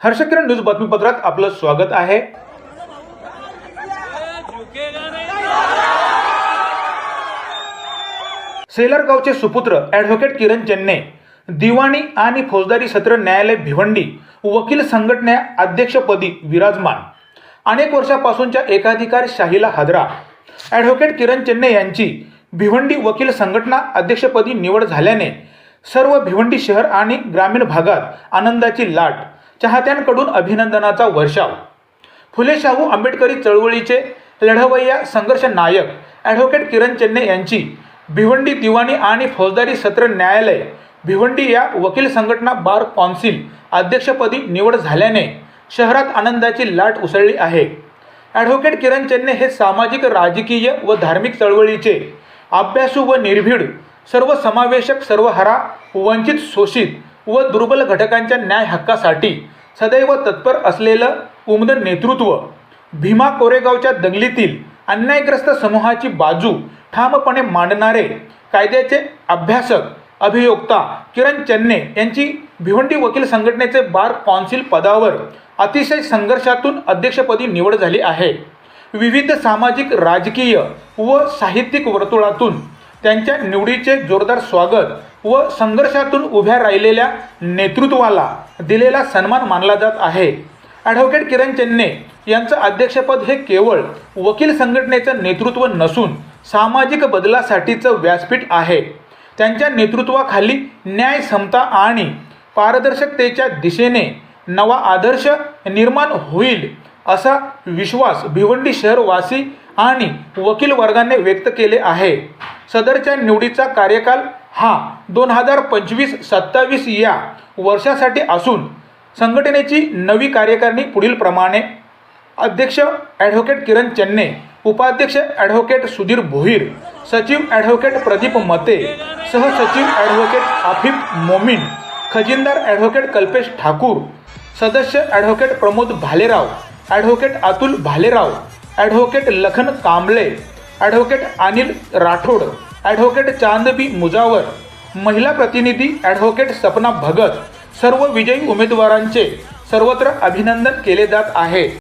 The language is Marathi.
हर्षकिरण न्यूज बातमीपत्रात आपलं स्वागत आहे. सेलर गावचे सुपुत्र ॲडव्होकेट किरण चेन्ने दिवाणी आणि फौजदारी सत्र न्यायालय भिवंडी वकील संघटना अध्यक्षपदी विराजमान. अनेक वर्षापासूनच्या एकाधिकार शाहीला हादरा. ॲडव्होकेट किरण चेन्ने यांची भिवंडी वकील संघटना अध्यक्षपदी निवड झाल्याने सर्व भिवंडी शहर आणि ग्रामीण भागात आनंदाची लाट चाहत्यांकडून अभिनंदनाचा वर्षाव. फुले शाहू आंबेडकरी चळवळीचे लढवय्या संघर्ष नायक ॲडव्होकेट किरण चेन्ने यांची भिवंडी दिवाणी आणि फौजदारी सत्र न्यायालय भिवंडी या वकील संघटना बार कौन्सिल अध्यक्षपदी निवड झाल्याने शहरात आनंदाची लाट उसळली आहे. ॲडव्होकेट किरण चेन्ने हे सामाजिक राजकीय व धार्मिक चळवळीचे अभ्यासू व निर्भीड सर्वसमावेशक सर्वहरा वंचित शोषित व दुर्बल घटकांच्या न्याय हक्कासाठी सदैव तत्पर असलेलं उमद नेतृत्व भीमा कोरेगावच्या दंगलीतील अन्यायग्रस्त समूहाची बाजू ठामपणे मांडणारे कायद्याचे अभ्यासक अभियोक्ता किरण चन्ने यांची भिवंडी वकील संघटनेचे बार कौन्सिल पदावर अतिशय संघर्षातून अध्यक्षपदी निवड झाली आहे. विविध सामाजिक राजकीय व साहित्यिक वर्तुळातून त्यांच्या निवडीचे जोरदार स्वागत व संघर्षातून उभ्या राहिलेल्या नेतृत्वाला दिलेला सन्मान मानला जात आहे. ॲडव्होकेट किरण चेन्ने यांचं अध्यक्षपद हे केवळ वकील संघटनेचं नेतृत्व नसून सामाजिक बदलासाठीचं व्यासपीठ आहे. त्यांच्या नेतृत्वाखाली न्याय समता आणि पारदर्शकतेच्या दिशेने नवा आदर्श निर्माण होईल असा विश्वास भिवंडी शहरवासी आणि वकील वर्गाने व्यक्त केले आहे. सदरच्या निवडीचा कार्यकाल हा दोन हजार पंचवीस सत्तावीस या वर्षासाठी असून संघटनेची नवी कार्यकारिणी पुढील प्रमाणे अध्यक्ष ॲडव्होकेट किरण चेन्ने उपाध्यक्ष ॲडव्होकेट सुधीर भोईर सचिव ॲडव्होकेट प्रदीप मते सहसचिव ॲडव्होकेट आफिफ मोमीन खजिनदार ॲडव्होकेट कल्पेश ठाकूर सदस्य advocate Pramod Bhalerao advocate Atul Bhalerao advocate Lakhan Kamble advocate Anil Rathod advocate Chandbi Mujawar महिला प्रतिनिधी ॲडव्होकेट सपना भगत सर्व विजयी उमेदवारांचे सर्वत्र अभिनंदन केले जात आहे.